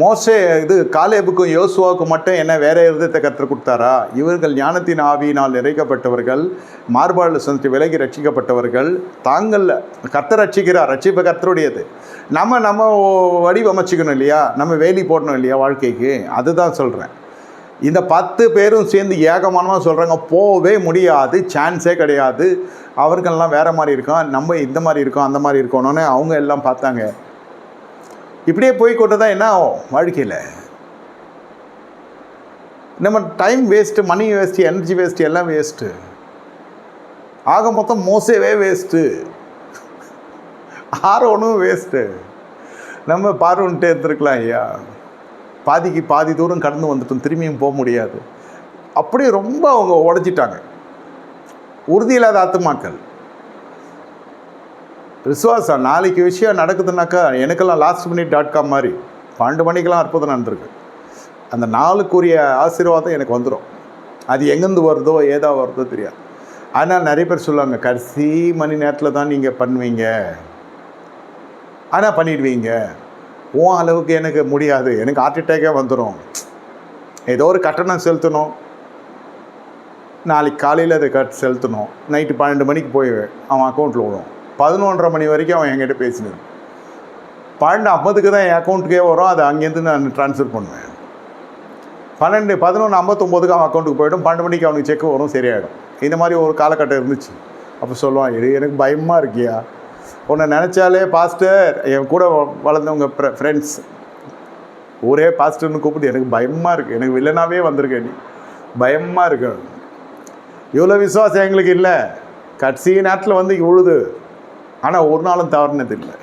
மோசே இது காலேபுக்கும் யோசுவாவுக்கும் மட்டும் என்ன வேற இருதயத்தை கற்றுக் கொடுத்தாரா? இவர்கள் ஞானத்தின் ஆவியினால் நிறைக்கப்பட்டவர்கள் மார்பாடு சென்று விலகி ரட்சிக்கப்பட்டவர்கள் தாங்கள் கர்த்தர் ரட்சிக்கிறார் ரட்சிப்பை கர்த்தருடையது. நம்ம நம்ம வடிவமைச்சிக்கணும் இல்லையா? நம்ம வேலி போடணும் இல்லையா வாழ்க்கைக்கு? அதுதான் சொல்கிறேன் இந்த பத்து பேரும் சேர்ந்து ஏகமானமாக சொல்கிறாங்க போகவே முடியாது சான்ஸே கிடையாது. அவர்கள்லாம் வேறு மாதிரி இருக்கான் நம்ம இந்த மாதிரி இருக்கோம் அந்த மாதிரி இருக்கணும்னு அவங்க எல்லாம் பார்த்தாங்க. இப்படியே போய் கொண்டு தான் என்ன ஆகும் வாழ்க்கையில்? நம்ம time waste money waste energy waste எல்லாம் வேஸ்ட்டு ஆக மொத்தம் மோசவே வேஸ்ட்டு ஆரோனும் வேஸ்ட்டு நம்ம பார்வன்ட்டு இருந்திருக்கலாம் ஐயா. பாதிக்கு பாதி தூரம் கடந்து வந்துட்டோம் திரும்பியும் போக முடியாது. அப்படியே ரொம்ப அவங்க உடச்சிட்டாங்க உறுதியில்லாத ஆத்துமாக்கள். விசுவாசம் நாளைக்கு விஷயம் நடக்குதுனாக்கா எனக்கெல்லாம் லாஸ்ட் மினிட் டாட் காம் மாதிரி. பன்னெண்டு மணிக்கெல்லாம் அற்புதம் நடந்திருக்கு. அந்த நாளுக்குரிய ஆசீர்வாதம் எனக்கு வந்துடும் அது எங்கேருந்து வருதோ ஏதா வருதோ தெரியாது. ஆனால் நிறைய பேர் சொல்லுவாங்க கடைசி மணி நேரத்தில் தான் நீங்கள் பண்ணுவீங்க. ஆனால் பண்ணிடுவீங்க. உன் அளவுக்கு எனக்கு முடியாது. எனக்கு ஹார்ட் அட்டேக்கே வந்துடும் ஏதோ ஒரு கட்டணம் செலுத்தணும். நாளைக்கு காலையில் அதை கட் செலுத்தணும். நைட்டு பன்னெண்டு மணிக்கு போய் அவன் அக்கௌண்ட்டில் விடும். பதினொன்றரை மணி வரைக்கும் அவன் என்கிட்ட பேசினது. பன்னெண்டு ஐம்பதுக்கு தான் என் அக்கௌண்ட்டுக்கே வரும். அதை அங்கேருந்து நான் ட்ரான்ஸ்ஃபர் பண்ணுவேன். பன்னெண்டு பதினொன்று ஐம்பத்தொம்போதுக்கு அவன் அக்கௌண்ட்டுக்கு போய்டும். பன்னெண்டு மணிக்கு அவனுக்கு செக் வரும் சரியாயிடும். இந்த மாதிரி ஒரு காலகட்டம் இருந்துச்சு. அப்போ சொல்லுவான் இது எனக்கு பயமாக இருக்கியா? உன்னை நினச்சாலே பாஸ்டர் என் கூட வ- வளர்ந்தவங்க ஃப்ரெண்ட்ஸ் ஒரே பாஸ்டர்னு கூப்பிட்டு எனக்கு பயமாக இருக்குது எனக்கு வில்லனாவே வந்திருக்க நீ. பயமாக இருக்கு. இவ்வளோ விசுவாசம் எங்களுக்கு இல்லை. கடைசி நேரத்தில் வந்து உழுது ஆனால் ஒரு நாளும் தவறுனது இல்லை.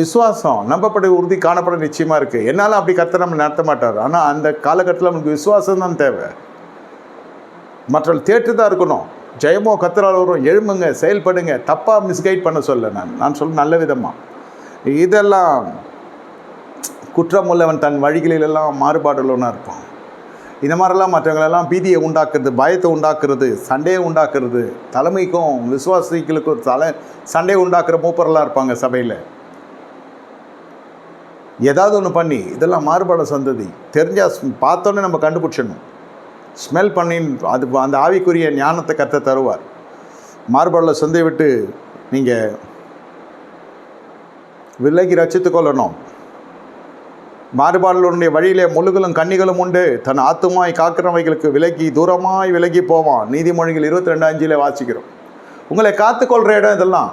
விசுவாசம் நம்பப்பட உறுதி காணப்பட நிச்சயமாக இருக்குது என்னால் அப்படி கத்த நம்ம நடத்த மாட்டார். ஆனால் அந்த காலகட்டத்தில் நமக்கு விசுவாசம் தான் தேவை. மற்றவர்கள் தேட்டு தான் இருக்கணும். ஜெயமோ கத்திரால் வரும். எழும்புங்க செயல்படுங்க. தப்பாக மிஸ்கைட் பண்ண சொல்ல நான். நான் சொல்ல நல்ல விதமாக இதெல்லாம் குற்றம் உள்ளவன் தன் வழிகளிலெல்லாம் மாறுபாடுள்ளவனாக இருப்பான். இந்த மாதிரிலாம் மற்றவங்களெல்லாம் பீதியை உண்டாக்குறது பயத்தை உண்டாக்குறது சண்டையை உண்டாக்குறது. தலைமைக்கும் விசுவாசிகளுக்கும் தலை சண்டையை உண்டாக்குற மூப்பரெல்லாம் இருப்பாங்க சபையில். ஏதாவது ஒன்று பண்ணி இதெல்லாம் மாறுபாடு சந்ததி. தெரிஞ்சால் பார்த்தோன்னே நம்ம கண்டுபிடிச்சிடணும். ஸ்மெல் பண்ணி அது அந்த ஆவிக்குரிய ஞானத்தை கற்று தருவார். மாறுபாடில் சந்தை விட்டு நீங்கள் விலகி ரச்சித்து கொள்ளணும். மாறுபாடுகளுடைய வழியிலே முழுகளும் கன்னிகளும் உண்டு. தன் ஆத்துமாய் காக்கிறவைகளுக்கு விலகி தூரமாய் விலகி போவான். நீதிமொழிகள் இருபத்தி ரெண்டு அஞ்சிலே வாசிக்கிறோம். உங்களை காத்துக்கொள்கிற இடம் இதெல்லாம்.